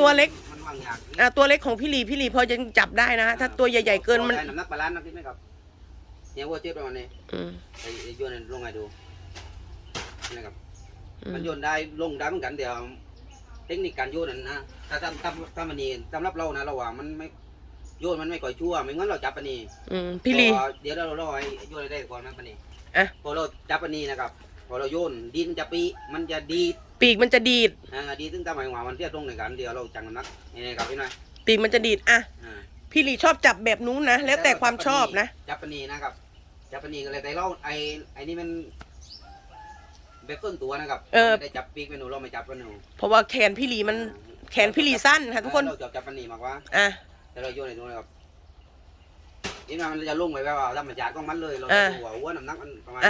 ตัวเล็กมันวางยากอะตัวเล็กของพี่ลีพี่ลีพอจะจับได้นะถ้าตัวใหญ่ ๆ เกินมัน ได้น้ำหนักบาลานซ์นะคิดไหมครับเนี่ยวัวเจ็บประมาณนี้อืมไอ้ไอ้โยนลงให้ดูนะครับ อืมมันโยนได้ลงได้เหมือนกันเดี๋ยวเทคนิคการโยนนั้นนะถ้าถ้าถ้าถ้ามันนี่สำหรับเรานะเราว่ามันไม่โยนมันไม่ก่อยชั่วไม่งั้นเราจับปันนี้อืมพี่ลี พอเดี๋ยวเราเราไอ้โยนได้ก่อนนะปันนี้อะ พอเราจับปันนี้นะครับ พอเราโยนดินจะปีมันจะดีดปีกมันจะดีดอ่าดีดถึงทำไมว่ามันเทียบตรงในกันเดี๋ยวเราจังน้ำหนักนี่นะครับพี่น้อยปีกมันจะดีดอะอ่าพี่ลีชอบจับแบบนู้นนะแล้วแต่ความชอบนะจับปันนี้นะครับจับปันนี้ก็เลยแต่เราไอ้ไอ้นี่มันแบบส่วนตัวนะครับเออไม่ได้จับปีกเมนูเราไม่จับเมนูเพราะว่าแขนพี่ลีมันแขนพี่ลีสั้นค่ะทุกคนเราจับจับปันนี้มากกว่าอะแต่เราโยนในตรงนี้ครับนี่มันจะลงไปแบบว่าธรรมชาติของมันเลยเราอ่าจะดูว่าหัวน้ำหนักมันประมาณ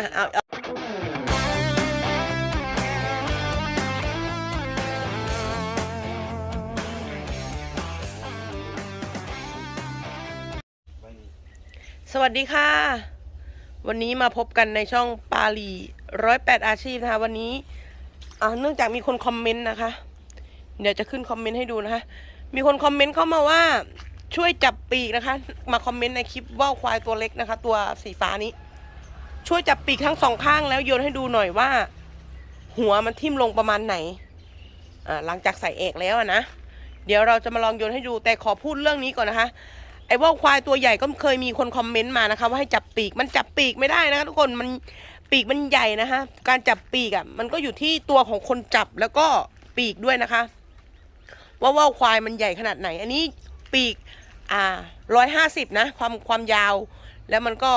สวัสดีค่ะ วันนี้มาพบกันในช่องปาลีร้อยแปดอาชีพนะคะวันนี้อ่าเนื่องจากมีคนคอมเมนต์นะคะ เดี๋ยวจะขึ้นคอมเมนต์ให้ดูนะคะ มีคนคอมเมนต์เข้ามาว่าช่วยจับปีกนะคะ มาคอมเมนต์ในคลิปว่าวควายตัวเล็กนะคะ ตัวสีฟ้านี้ ช่วยจับปีกทั้งสองข้างแล้วโยนให้ดูหน่อยว่า หัวมันทิ่มลงประมาณไหนอ่าหลังจากใส่เอกแล้วนะ เดี๋ยวเราจะมาลองโยนให้ดูแต่ขอพูดเรื่องนี้ก่อนนะคะ ไอ้ว่าวควายตัวใหญ่ก็เคยมีคนคอมเมนต์มานะคะ ว่าให้จับปีกมันจับปีกไม่ได้นะคะทุกคนมันปีกมันใหญ่นะคะการจับปีกอะ่ะ มันก็อยู่ที่ตัวของคนจับแล้วก็ปีกด้วยนะคะ ว่าว่าควายมันใหญ่ขนาดไหน อันนี้ปีกอ่าร้อยห้าสิบนะ ความความยาว แล้วมันก็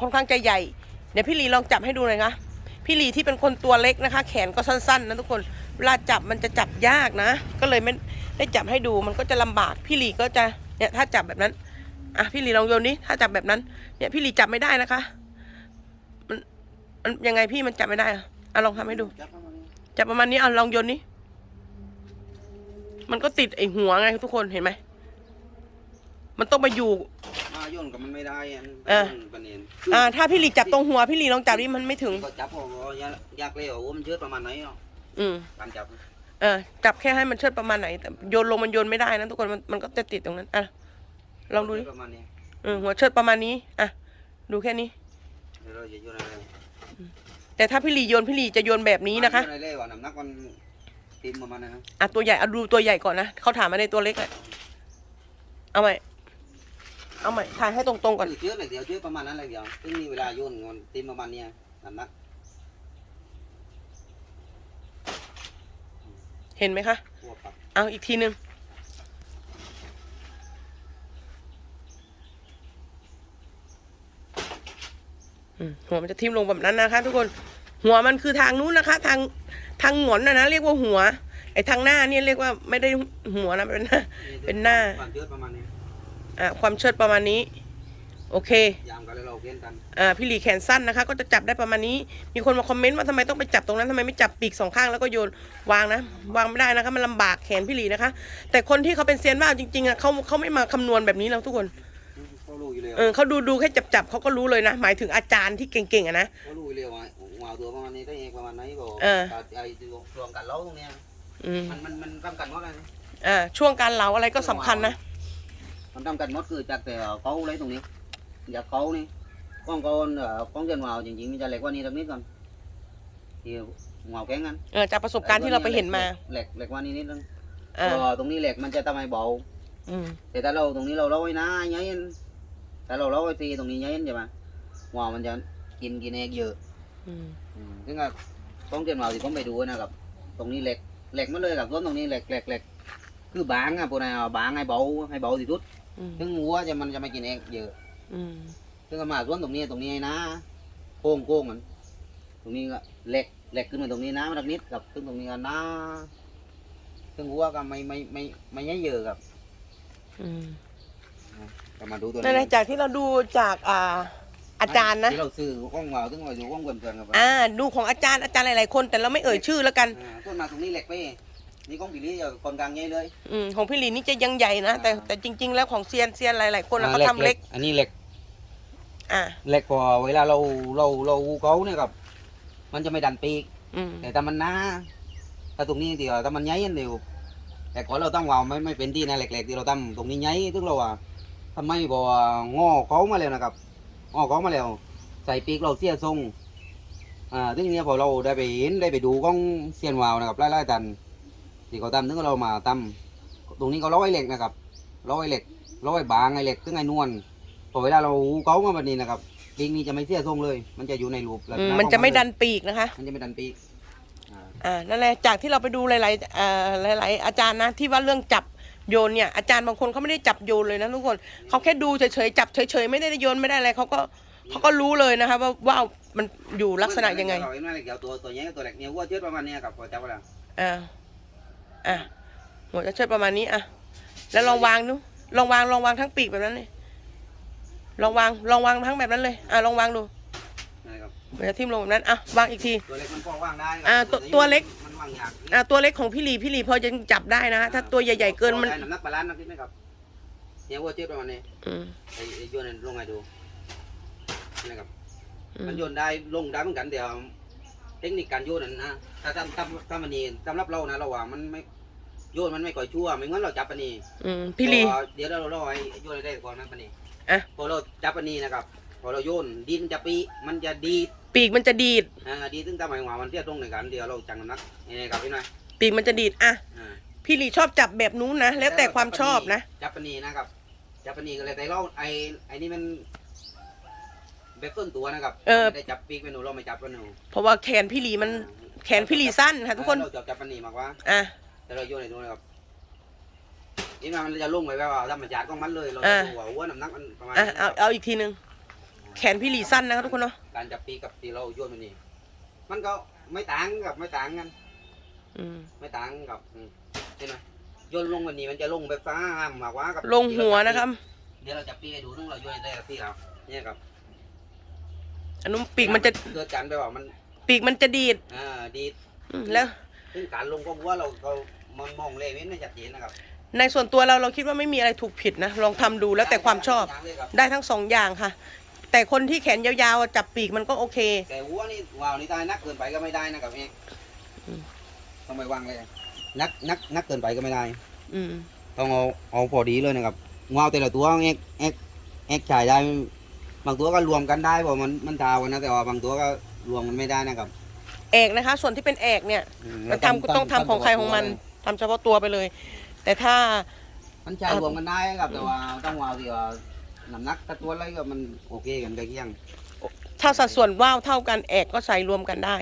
ค่อนข้างจะใหญ่ เดี๋ยวพี่ลีลองจับให้ดูหน่อยนะพี่ลีที่เป็นคนตัวเล็กนะคะ แขนก็สั้นๆนะทุกคน เวลาจับมันจะจับยากนะ ก็เลยไม่ได้จับให้ดูมันก็จะลำบากพี่ลีก็จะ เนี่ยถ้าจับแบบนั้นอะพี่ลีลองโยนนี้ถ้าจับแบบนั้น เนี่ยพี่ลีจับไม่ได้นะคะ มันมันยังไงพี่มันจับไม่ได้อะอะลองทำให้ดูจับประมาณนี้จับประมาณนี้อะลองโยนนี้ มันก็ติดไอหัวไงทุกคนเห็นไหมมันต้องมาอยู่อ่าโยนกับมันไม่ได้อันเออปันนี้อ่าถ้าพี่ลีจับตรงหัวพี่ลีลองจับดิมันไม่ถึงก็จับพอยากอยากเลยว่ามันเชือดประมาณไหนเนาะอืมการจับ เออจับแค่ให้มันเชิดประมาณไหนแต่โยนลงมันโยนไม่ได้นะทุกคนมันมันก็จะติดตรงนั้นอะลองดูดิประมาณนี้เออหัวเชิดประมาณนี้อะดูแค่นี้เดี๋ยวเราจะโยนอะไรแต่ถ้าพี่ลีโยนพี่ลีจะโยนแบบนี้นะคะโยอะไรเลยว่าน้ำหนักมันเต็มประมาณนั้นนะอะตัวใหญ่เอาดูตัวใหญ่ก่อนนะเขาถามมาในตัวเล็กอะเอาใหม่เอาใหม่ถ่ายให้ตรงๆก่อนคือเชือดเลยเดียวเชือดประมาณนั้นเลยเดียวซึ่งมีเวลาโยนมันเต็มประมาณเนี้ยน้ำหนัก เห็นไหมคะพวกครับเอาอีกทีหนึ่งอืมหัวมันจะทิ่มลงแบบนั้นนะคะ ทุกคน หัวมันคือทางนู้นนะคะ ทางทางหงอนนะนะเรียกว่าหัว ไอ้ทางหน้าเนี่ยเรียกว่าไม่ได้หัวนะเป็นหน้าเป็นหน้าความเชือดประมาณนี้อะความเชิดประมาณนี้ โอเคยามกันแล้วเราเพี้ยนกันอ่าพี่หลีแขนสั้นนะคะ ก็จะจับได้ประมาณนี้ มีคนมาคอมเมนต์ว่าทำไมต้องไปจับตรงนั้นทำไมไม่จับปีกสองข้างแล้วก็โยนวางนะ วางไม่ได้นะคะ มันลำบากแขนพี่หลีนะคะ แต่คนที่เขาเป็นเซียนว่าวจริงๆอะเขาเขาไม่มาคำนวณแบบนี้แล้วทุกคนเขารู้อยู่แล้วเออเขาดูดูแค่จับจับเขาก็รู้เลยนะ หมายถึงอาจารย์ที่เก่งๆอะนะเขารู้อยู่แล้วว่าหัวตัวประมาณนี้ได้เองประมาณไหนก็เออไอ้ตัวรวมกันเล้าตรงเนี้ยอืมมันมันมันทำกันหมดเลยนะอ่าช่วงการเหลาอะไรก็สำคัญนะมันทำกันหมดคือจากแต่เขาเลยตรงนี้ อยากเขานี่ก้องก้อนเอ่อก้องเจนวาวจริงๆมันจะเล็กกว่านี้ตรงนี้ก่อนที่หัวแข็งกันเออจากประสบการณ์ที่เราไปเห็นมาเหล็กเหล็กกว่านี้นิดนึงอ่าพอตรงนี้เหล็กมันจะทำให้เบาอืมแต่ถ้าเราตรงนี้เราเล่าไว้นะยัยถ้าเราเล่าไว้ทีตรงนี้ยัยใช่ไหมหัวมันจะกินกินเองเยอะอืมอืมซึ่งก็ต้องเจนวาวที่ผมไปดูนะครับ ตรงนี้เหล็กเหล็กมันเลยกับต้นตรงนี้เหล็กเหล็กเหล็กคือบางอะพวกนั้นเอาบางให้เบาให้เบาที่สุดอืมถึงหัวจะมันจะไม่กินเองเยอะ อืมซึ่งก็มาส่วนตรงนี้ตรงนี้นะโค้งโค้งมัน ตรงนี้ก็เหล็กเหล็กขึ้นมาตรงนี้นะมันนิดกับซึ่งตรงนี้ก็นะซึ่งหัวก็ไม่ไม่ไม่ไม่ไม่เยอะครับอืมก็มาดูตัวนั่นแหละจากที่เราดูจากอ่าอาจารย์นะ ที่เราซื้อกล้องมาซึ่งเราอยู่กล้องเพื่อนๆครับอ่า ดูของอาจารย์อาจารย์หลายๆคน แต่เราไม่เอ่ยชื่อแล้วกัน อ่าส่วนมาตรงนี้เหล็กไปนี่กล้องปีนี้จะคนกลางใหญ่เลย อืมของพี่ลีนี่จะยังใหญ่นะ แต่แต่จริง ๆ แล้วของเซียนเซียนหลายๆคนแล้วเขาทำเล็ก อันนี้เหล็ก อ่าเหล็กพอเวลาเราเราเราเขาเนี่ยครับ มันจะไม่ดันปีก อืมแต่ถ้ามันหน้าถ้าตรงนี้เดียวถ้ามันใหญ่อันเดียวแต่ก่อนเราตั้งวาวไม่ไม่เป็นที่นะเหล็กๆที่เราตั้งตรงนี้ไงถึงเราว่าทำไมบอกว่างอเขามาแล้วนะครับงอเขามาแล้ว ใส่ปีกเราเสียทรงอ่าทีนี้พอเราได้ไปเห็นได้ไปดูกล้องเซียนวาวนะครับไล่ๆตันที่เขาตั้มถึงเรามาตั้มตรงนี้เขาร้อยเหล็กนะครับร้อยเหล็กร้อยบางไอ้เหล็กถึงไอ้นวล พอเวลาเราหูเขามาแบบนี้นะครับปีกนี้จะไม่เสียทรงเลย มันจะอยู่ในรูปลักษอืมณมันจะไม่ของดันปีกนะคะ มันจะไม่ดันปีกอ่าอ่า นั่นแหละ จากที่เราไปดูหลายๆเอ่อหลาย ๆ อาจารย์นะ ที่ว่าเรื่องจับโยนเนี่ย อาจารย์บางคนเขาไม่ได้จับโยนเลยนะทุกคน เขาแค่ดูเฉยๆ จับเฉยๆ ไม่ได้โยนไม่ได้อะไรเขาก็เขาก็รู้เลยนะคะว่าว่ามันอยู่ลักษณะยังไง เราเห็นไหมเหล็กเกี่ยวตัวตัวใหญ่กับตัวเล็กเนี่ยวัวเชือดประมาณเนี้ยครับพอจับเวลาอ่า อะหัวจะเชิดประมาณนี้อะ แล้วลองวางดู ลองวาง ลองวางทั้งปีกแบบนั้นเลย ลองวางลองวางทั้งแบบนั้นเลยอะลองวางดูนะครับหัวจะทิ่มลงแบบนั้นอะวางอีกที ตัวเล็กมันพอว่างได้ครับอ่าตัวตัวเล็ก มันว่างยากอะตัวเล็กของพี่หลีพี่หลีพอจะจับได้นะถ้าตัวใหญ่ ๆเกินมันได้น้ำหนักบาลานซ์นะคิดไหมครับเนี่ยวัวเชือดประมาณนี้อืมไอ้ไอ้โยนลงให้ดูนะครับ อืมมันโยนได้ลงได้เหมือนกันเดี๋ยวเทคนิคการโยนนั้นนะถ้าถ้าถ้าถ้ามันนี่สำหรับเรานะเราว่ามันไม่โยนมันไม่ก่อยชั่วไม่งั้นเราจับปานนีอืมพี่หลีพอเดี๋ยวเราเราไอ้โยนได้ก่อนนะปานนี อะ พอเราจับปานนีนะครับ พอเราโยนดินจะปีมันจะดีดปีกมันจะดีด อ่าดีดถึงทำไมว่ามันเทียบตรงในกันเดี๋ยวเราจังน้ำหนักนี่นะครับพี่หน่อยปีกมันจะดีดอะอ่า พี่หลีชอบจับแบบนู้นนะแล้วแต่ความชอบนะ จับปานนีนะครับจับปานนีก็เลยแต่เราไอ้ไอ้นี่มันแบบส่วนตัวนะครับเออ ไม่ได้จับปีกเมนูเราไม่จับเมนูเพราะว่าแขนพี่หลีมันแขนพี่หลีสั้นค่ะทุกคน เราจับจับปานนีมากกว่า อะ แต่เราโยนในตรงนี้ครับ นี่มันจะลงไปแบบว่าธรรมชาติของมันเลย เราอ่าจะดูว่าหัวน้ำหนักมันประมาณอะนี้เอาเอาอีกทีหนึ่งแขนพี่หลีสั้นนะครับทุกคนเนาะการจับปีกกับที่เราโยนมันนี่มันก็ไม่ต่างกับไม่ต่างกันอืมไม่ต่างกับอืมใช่ไหมโยนลงมันนี่มันจะลงแบบฟ้ามากกว่ากับลงหัวนะครับ เดี๋ยวเราจับปีกให้ดูนึงเราโยนได้กับที่เราเนี่ยครับอันนู้นปีกมันจะเกิดการแบบว่ามันปีกมันจะดีดอ่าดีดอืมแล้วซึ่งการลงของหัวเราเรามันมองเลยไม่ชัดเจนนะครับ ในส่วนตัวเราเราคิดว่าไม่มีอะไรถูกผิดนะ ลองทำดูแล้วแต่ความชอบย่างเลยครับได้ทั้งสองอย่างค่ะ แต่คนที่แขนยาวๆจับปีกมันก็โอเค แต่หัวนี่ว้าวนี่ตายนักเกินไปก็ไม่ได้นะครับเองอืมต้องไปวางเลยนักนักนักเกินไปก็ไม่ได้ อืมต้องเอาเอาพอดีเลยนะครับว้าวแต่ละตัวเอ็กเอ็กเอ็กจ่ายได้ บางตัวก็รวมกันได้เพราะมันมันทากันนะแต่ว่าบางตัวก็รวมกันไม่ได้นะครับเอกนะคะ ส่วนที่เป็นเอกเนี่ยอืมันทำต้องทำของใครของมันทำเฉพาะตัวไปเลย แต่ถ้า มันใช้รวมกันได้ครับแต่ว่าต้องว้าวที่ว่าน้ำหนักกับตัวอะไรก็มันโอเคกันใกล้เคียงถ้าสัดส่วนว่าวเท่ากันเอกก็ใส่รวมกันได้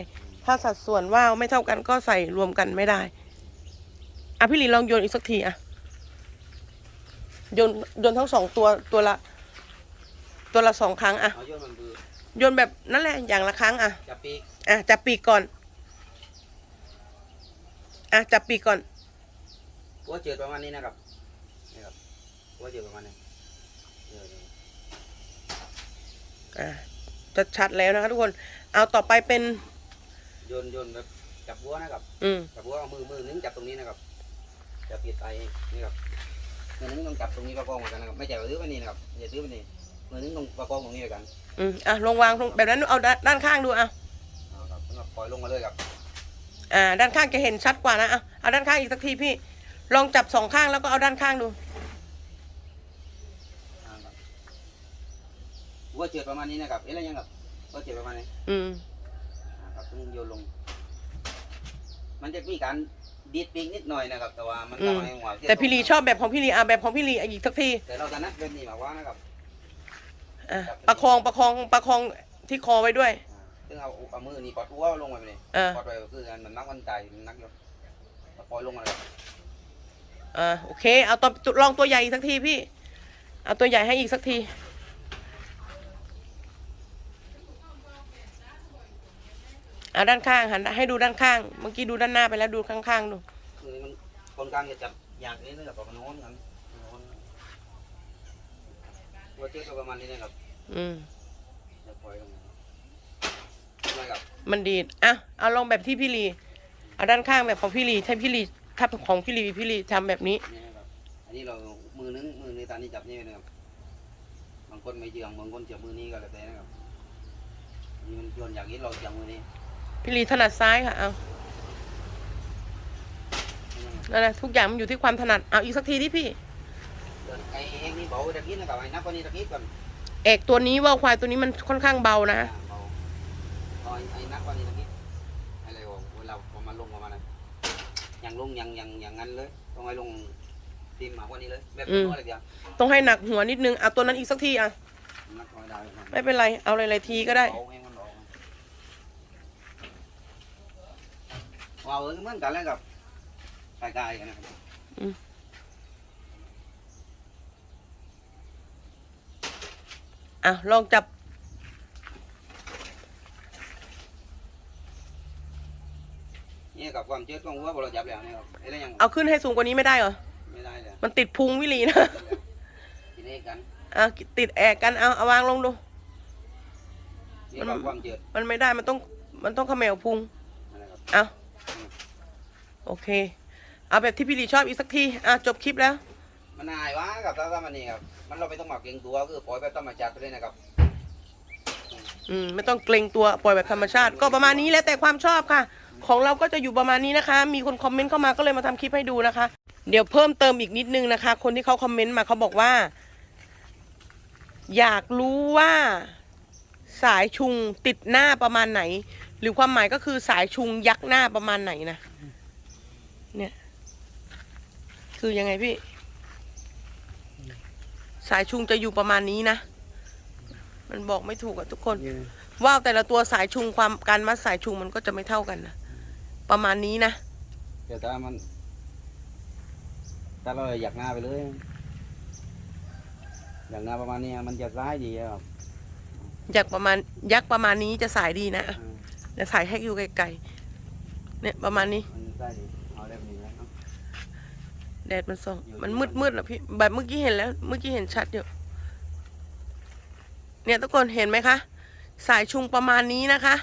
ถ้าสัดส่วนว่าวไม่เท่ากันก็ใส่รวมกันไม่ได้อะพี่หลีลองโยนอีกสักทีอะโยนโยนทั้งสองตัวตัวละ ตัวละสองครั้งอะเอาโยนมันคือโยนแบบนั่นแหละอย่างละครั้งอะจับปีกอะจับปีกก่อน อะจับปีกก่อน หัวเจือประมาณนี้นะครับนี่ครับหัวเจือประมาณนี้เอออะจะชัดแล้วนะคะทุกคน เอาต่อไปเป็นโยนโยนแบบจับหัวนะครับอืมจับหัวเอามือมือนึงจับตรงนี้นะครับจับปิดไตนี่ครับมือนึงต้องจับตรงนี้ประกองเหมือนกันนะครับไม่ใช่ว่าซื้อไปนี่นะครับอย่าซื้อไปนี่มือนึงต้องประกองตรงนี้เหมือนกันอืมอะลงวางลงแบบนั้นเอาด้านด้านข้างดูอะเอาครับแล้วก็ปล่อยลงมาเลยครับอ่าด้านข้างจะเห็นชัดกว่านะอะเอาด้านข้างอีกสักทีพี่ ลองจับสองข้างแล้วก็เอาด้านข้างดูเอาครับหัวเจือประมาณนี้นะครับเอ๊ะแล้วยังครับหัวเจือประมาณนี้อืม อ่าครับต้องโยนลง มันจะมีการดีดปีกนิดหน่อยนะครับ แต่ว่ามันอืม ทำให้หัวเสียแต่พี่ลีชอบแบบของพี่ลีอะแบบของพี่ลีอะอีกสักทีแต่เราจะนัดเป็นนี่มากกว่านะครับอะประคองประคองประคองที่คอไว้ด้วย อ่าซึ่งเอาเอามือนี่กดหัวลงไปเลยเออกดไปก็คือมันนักมันใจมันนักอยู่แล้วปล่อยลงมาเลย อ่าโอเค เอาตัวลองตัวใหญ่อีกสักทีพี่ เอาตัวใหญ่ให้อีกสักที เอาด้านข้างหันให้ดูด้านข้าง เมื่อกี้ดูด้านหน้าไปแล้วดูข้างๆดู คือมันคนกลางจะจับอย่างนี้นะครับประมาณโน้นกันโน้นหัวเชือกก็ประมาณนี้นะครับอืมจะปล่อยลงมาทำไมครับมันดีดอะเอาลองแบบที่พี่ลี เอาด้านข้างแบบของพี่ลีถ้าพี่ลี ถ้าของพี่ลีพี่ลีทำแบบนี้ นี่นะครับ อันนี้เรามือนึงมือในตานี้จับนี่นะครับ บางคนไม่เจืองบางคนจับมือนี้ก็แล้วแต่นะครับอันนี่มันโยนอย่างนี้เราจับมือนี้พี่ลีถนัดซ้ายค่ะเอานนั่นแหละทุกอย่างมันอยู่ที่ความถนัดเอาอีกสักทีที่พี่ไอ้เองนี่เบาตะกี้นะครับไอ้นับวันนี้ตะกี้ก่อนเอกตัวนี้ว่าวควายตัวนี้มันค่อนข้างเบานะเบาเอาไอ้นับวันนี้ตะกี้อะไรวะเวลาพอมาลงประมาณนั้น ยังลงยังยังยังงั้นเลย ต้องให้ลงทีมมากกว่านี้เลยแบบอืมนู้นอะไรเดียวต้องให้หนักหัวนิดนึงเอาตัวนั้นอีกสักทีอะ นับน้อยได้ครับไม่เป็นไร เอาหลายๆทีก็ได้เบาเองมันเบาว้าวเออเหมือนกันเลยกับกายๆกันนะครับอะลองจับ นี่กับความเชื่อของวัวพอเราจับแล้วนี่ครับไอ้เรื่องยังเอาขึ้นให้สูงกว่านี้ไม่ได้เหรอ ไม่ได้เลยมันติดพุงวิลีนะทีนี้กันอะติดแอกกันเอาเอาวางลงดู นี่กับความเชื่อมันไม่ได้มันต้องมันต้องเขมวพุง อะไรครับเอาโอเค เอาแบบที่พี่ลีชอบอีกสักทีอะจบคลิปแล้ว มันนายวะกับถ้าถ้ามันนี่ครับมันเราไม่ต้องหมักเกรงตัวคือปล่อยแบบธรรมชาติไปเลยนะครับ อืมไม่ต้องเกรงตัวปล่อยแบบธรรมชาติ ก็ประมาณนี้แล้วแต่ความชอบค่ะ ของเราก็จะอยู่ประมาณนี้นะคะ มีคนคอมเมนต์เข้ามาก็เลยมาทำคลิปให้ดูนะคะ เดี๋ยวเพิ่มเติมอีกนิดนึงนะคะ คนที่เขาคอมเมนต์มาเขาบอกว่า อยากรู้ว่าสายชุงติดหน้าประมาณไหน หรือความหมายก็คือสายชุงยักหน้าประมาณไหนนะเนี่ย คือยังไงพี่ สายชุงจะอยู่ประมาณนี้นะ มันบอกไม่ถูกอะทุกคน ว่าวแต่ละตัวสายชุงความการมัดสายชุงมันก็จะไม่เท่ากันนะ ประมาณนี้นะแต่ถ้ามันถ้าเราอยากหน้าไปเลยอยากหน้าประมาณนี้มันจะร้ายดีครับอยากประมาณยักษ์ประมาณนี้จะสายดีนะอืมเดี๋ยวสายให้อยู่ไกลๆเนี่ยประมาณนี้มันร้ายดีเอาเล่มนี้แล้วเนาะแดดมันส่องมันมืดมืดๆนะพี่แบบเมื่อกี้เห็นแล้ว เมื่อกี้เห็นชัดอยู่เนี่ยทุกคนเห็นไหมคะ สายชุงประมาณนี้นะคะ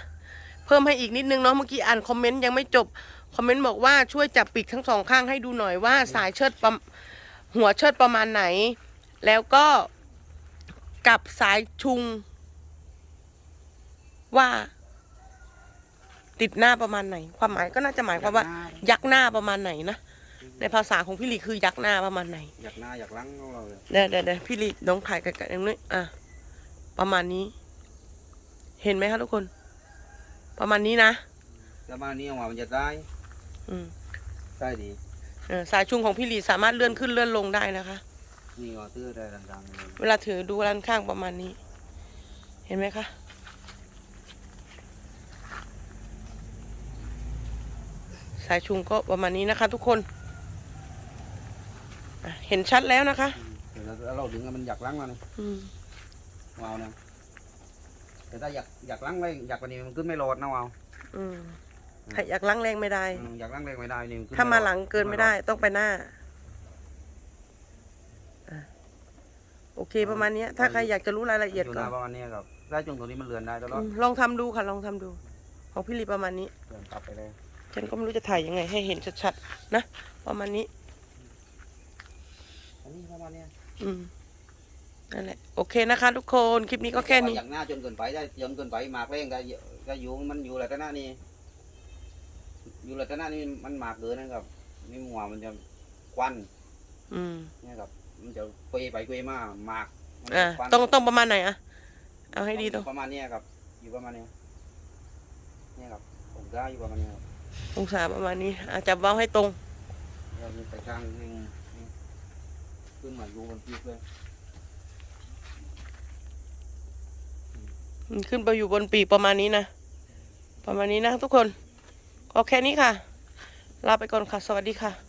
เพิ่มให้อีกนิดนึงเนาะเมื่อกี้อ่านคอมเมนต์ยังไม่จบคอมเมนต์บอกว่าช่วยจับปีกทั้งสองข้างให้ดูหน่อยว่าสายเชิดประหัวเชิดประมาณไหน แล้วก็กับสายชุง ว่า ติดหน้าประมาณไหน ความหมายก็น่าจะหมายความว่า ยักหน้าประมาณไหนนะในภาษาของพี่ลีคือยักหน้าประมาณไหนอยากหน้าอยากหลังของเราเลยเดี๋ยวเดี๋ยวเดี๋ยวพี่ลีน้องถ่ายไกลๆอย่างนี้อะประมาณนี้ เห็นไหมคะทุกคน ประมาณนี้นะประมาณนี้ออกมามันจะได้อืมได้ดีเออสายชุงของพี่ลีสามารถเลื่อนขึ้นเลื่อนลงได้นะคะ นี่ก็ตื้อได้ดังๆเลยเวลาถือดูด้านข้างประมาณนี้ เห็นไหมคะสายชุงก็ประมาณนี้นะคะ ทุกคนอะเห็นชัดแล้วนะคะอืมแต่ถ้าเราดึงแล้วมันอยากหลังแล้วนะอืม วาวนะ แต่ถ้าอยากอยากหลังเลยอยากกว่านี้มันขึ้นไม่รอดนะวาวอืมถ้าอยากล้างแรงไม่ได้ อืมอยากหลังแรงไม่ได้นี่นขึ้นถ้ามาไรอดหลังเกินไม่ได้ต้องไปหน้าอะโอเคประมาณเนี้ย ถ้าใครอยากจะรู้รายละเอียดอยู่ก็หน้าประมาณนี้ครับได้จงตัวนี้มันเลือนได้ตลออืดมลองทำดูค่ะ ลองทำดู ของพี่ลีประมาณนี้ เลือนกลับไปเลยฉันก็ไม่รู้จะถ่ายยังไงให้เห็นชัดๆนะ ประมาณนี้ อันนี้ประมาณนี้อืม นั่นแหละโอเคนะคะทุกคนคลิปนี้ก็แค่นี้ อยากหน้าจนเกินไปได้จนเกินไปมากเร่งก็เยอะก็อยู่มันอยู่ลักษณะนี้อยู่ลักษณะนี้มันมากเกินนะครับนี่หัวมันจะควันอืมเนี่ยครับ มันจะเฟยไปเฟยมามากมันจะอ่าควันต้องต้องประมาณไหนอะเอาให้ดีตรงประมาณเนี้ยครับ อยู่ประมาณเนี้ยเนี่ยครับผมก็อยู่ประมาณเนี้ยครับองศาประมาณนี้อาจจะเว้าให้ตรงเรามีไปกลางนี่นี่ขึ้นมาอยู่บนปีกเลย อืม ขึ้นไปอยู่บนปีกประมาณนี้นะ ประมาณนี้นะทุกคนก็แค่นี้ค่ะ ลาไปก่อนค่ะ สวัสดีค่ะ